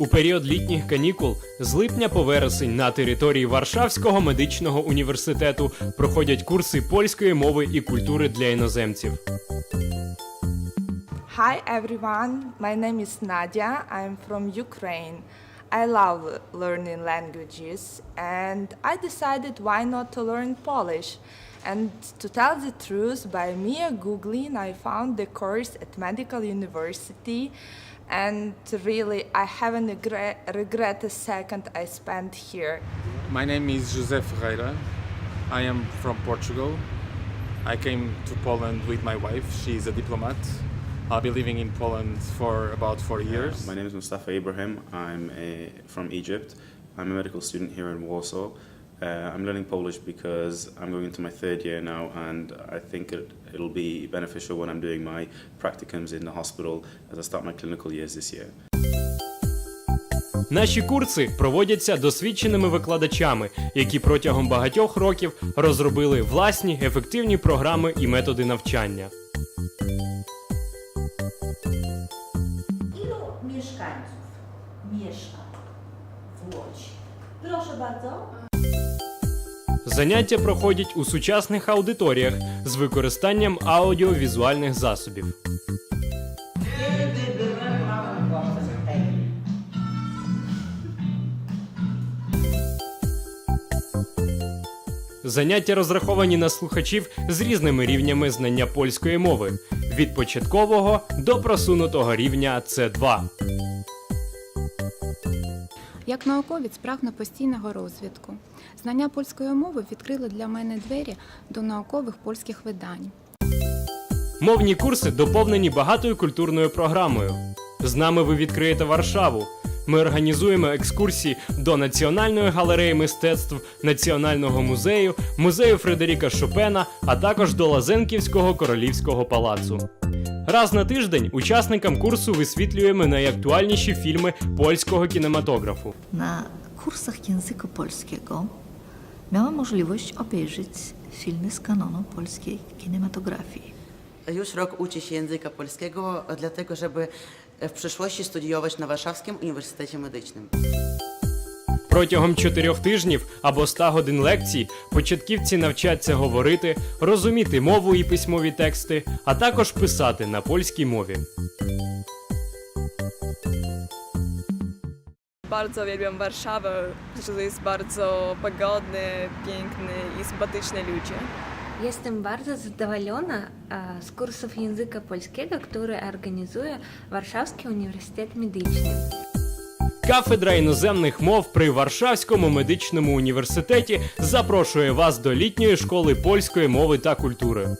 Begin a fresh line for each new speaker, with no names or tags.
У період літніх канікул з липня по вересень на території Варшавського медичного університету проходять курси польської мови і культури для іноземців.
Hi everyone, my name is Nadia. I'm from Ukraine. I love learning languages and I decided why not to learn Polish. And to tell the truth, by mere googling, I found the course at Medical University and really I haven't regret, regret a second I spent here.
My name is José Ferreira. I am from Portugal. I came to Poland with my wife. She is a diplomat. I'll be living in Poland for about four uh, years.
My name is Mustafa Ibrahim. I'm a, from Egypt. I'm a medical student here in Warsaw. Uh, I'm learning Polish because I'm going into my third year now, and I think it, it'll be beneficial when I'm doing my practicums in the hospital as I start my clinical years this year.
Наші курси проводяться досвідченими викладачами, які протягом багатьох років розробили власні ефективні програми і методи навчання.
Ilu mieszkańców mieszka w Łodzi? Proszę bardzo.
Заняття проходять у сучасних аудиторіях з використанням аудіовізуальних засобів. Заняття розраховані на слухачів з різними рівнями знання польської мови від початкового до просунутого рівня С2.
Як науковець прагну постійного розвитку. Знання польської мови відкрили для мене двері до наукових польських видань.
Мовні курси доповнені багатою культурною програмою. З нами ви відкриєте Варшаву. Ми організуємо екскурсії до Національної галереї мистецтв, Національного музею, музею Фредеріка Шопена, а також до Лазенківського королівського палацу. Раз на тиждень учасникам курсу висвітлюємо найактуальніші фільми польського кінематографу.
Na kursach języka polskiego miałam możliwość obejrzeć filmy z kanonu polskiej kinematografii.
Już rok uczy się języka polskiego, dlatego żeby w przyszłości studiować na Warszawskim Uniwersytecie Medycznym.
Протягом чотирьох тижнів або 100 годин лекцій початківці навчаться говорити, розуміти мову і письмові тексти, а також писати на польській мові.
Bardzo uwielbiam Warszawę, że to jest bardzo pogodny, piękny i sympatyczni ludzie.
Jestem bardzo zadowolona e, z kursów języka polskiego, które organizuje Warszawski Uniwersytet Medyczny.
Кафедра іноземних мов при Варшавському медичному університеті запрошує вас до літньої школи польської мови та культури.